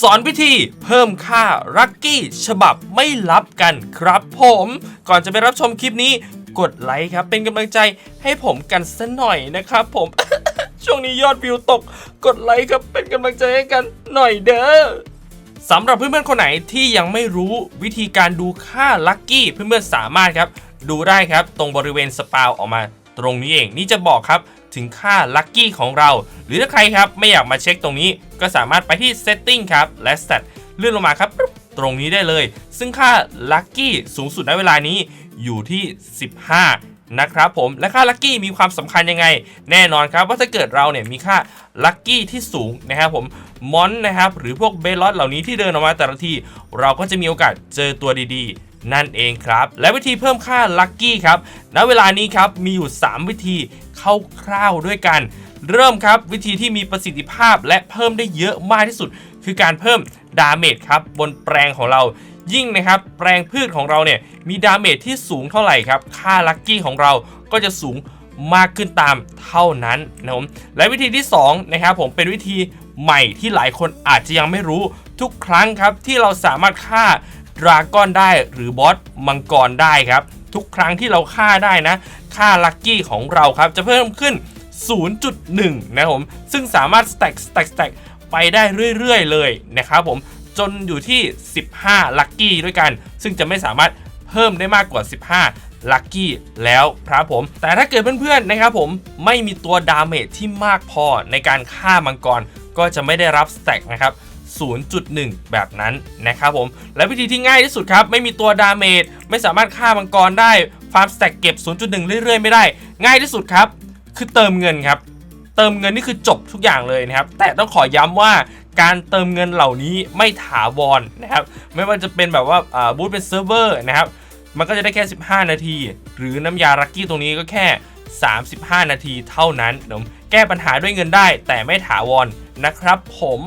สอนวิธีเพิ่มค่าลัคกี้ฉบับไม่ลับกันครับผมก่อนจะไปรับชมคลิปนี้กดไลค์ครับ เป็นกำลังใจให้ผมกันสักหน่อยนะครับผม ช่วงนี้ยอดวิวตก กดไลค์ครับเป็นกำลังใจให้กันหน่อยเด้อสำหรับเพื่อนๆคนไหนที่ยังไม่รู้วิธีการดูค่าลัคกี้เพื่อนๆสามารถครับ ดูได้ครับตรงบริเวณสปาวออกมา ตรงนี้เองนี่จะบอกครับถึงค่าลัคกี้ของเรา รือถ้าใครครับไม่อยากมาเช็คตรงนี้ ก็สามารถไปที่ setting ครับ และ set เลื่อนลงมาครับ ตรงนี้ได้เลย ซึ่งค่าลัคกี้สูงสุดในเวลานี้อยู่ที่ 15นะครับผมและค่าลัคกี้มีความสำคัญยังไง แน่นอนครับว่าถ้าเกิดเราเนี่ยมีค่าลัคกี้ที่สูงนะครับผมมอนนะครับหรือพวกเบลลอตเหล่านี้ที่เดินออกมาแต่ละทีเราก็จะมีโอกาสเจอตัวดีๆ นั่นเองครับ และวิธีเพิ่มค่าลัคกี้ครับณเวลานี้ครับมีอยู่ 3 วิธีคร่าวๆด้วยกัน เริ่มครับวิธีที่มีประสิทธิภาพและเพิ่มได้เยอะมากที่สุด คือการเพิ่มดาเมจครับบนแปลงของเรายิ่งนะครับแปลงพืชของเราเนี่ยมีดาเมจที่สูงเท่าไหร่ครับ ค่าลัคกี้ของเราก็จะสูงมากขึ้นตามเท่านั้นนะผมและวิธีที่2นะครับผมเป็นวิธีใหม่ที่หลายคนอาจจะยังไม่รู้ทุกครั้งครับที่เราสามารถฆ่าดราก้อนได้หรือบอสมังกรได้ครับ ทุกครั้งที่เราฆ่าได้นะ ค่าลัคกี้ของเราครับจะเพิ่มขึ้น 0.1 นะครับผม ซึ่งสามารถ stack stack stack ไปได้เรื่อย ๆ เลยนะครับผมจนอยู่ที่ 15 ลัคกี้ด้วยกัน ซึ่งจะไม่สามารถเพิ่มได้มากกว่า 15 ลัคกี้แล้วครับผม แต่ถ้าเกิดเพื่อนๆนะครับผมไม่มีตัวดาเมจที่มากพอในการฆ่ามังกร ก็จะไม่ได้รับ stack นะครับ 0.1 แบบนั้นนะครับผม และวิธีที่ง่ายที่สุดครับ ไม่มีตัวดาเมจไม่สามารถฆ่ามังกรได้ฟาร์มสแต็กเก็บ 0.1 เรื่อยๆ ไม่ได้ ง่ายที่สุดครับ คือเติมเงินครับ เติมเงินนี่คือจบทุกอย่างเลยนะครับ แต่ต้องขอย้ำว่าการเติมเงินเหล่านี้ไม่ถาวรนะครับ ไม่ว่าจะเป็นแบบว่าบูธเป็นเซิร์ฟเวอร์นะครับ มันก็จะได้แค่ 15 นาที หรือน้ำยาลักกี้ตรงนี้ก็แค่ 35 นาทีเท่านั้นเดี๋ยวแก้ปัญหาด้วยเงินได้แต่ไม่ถาวรนะครับผม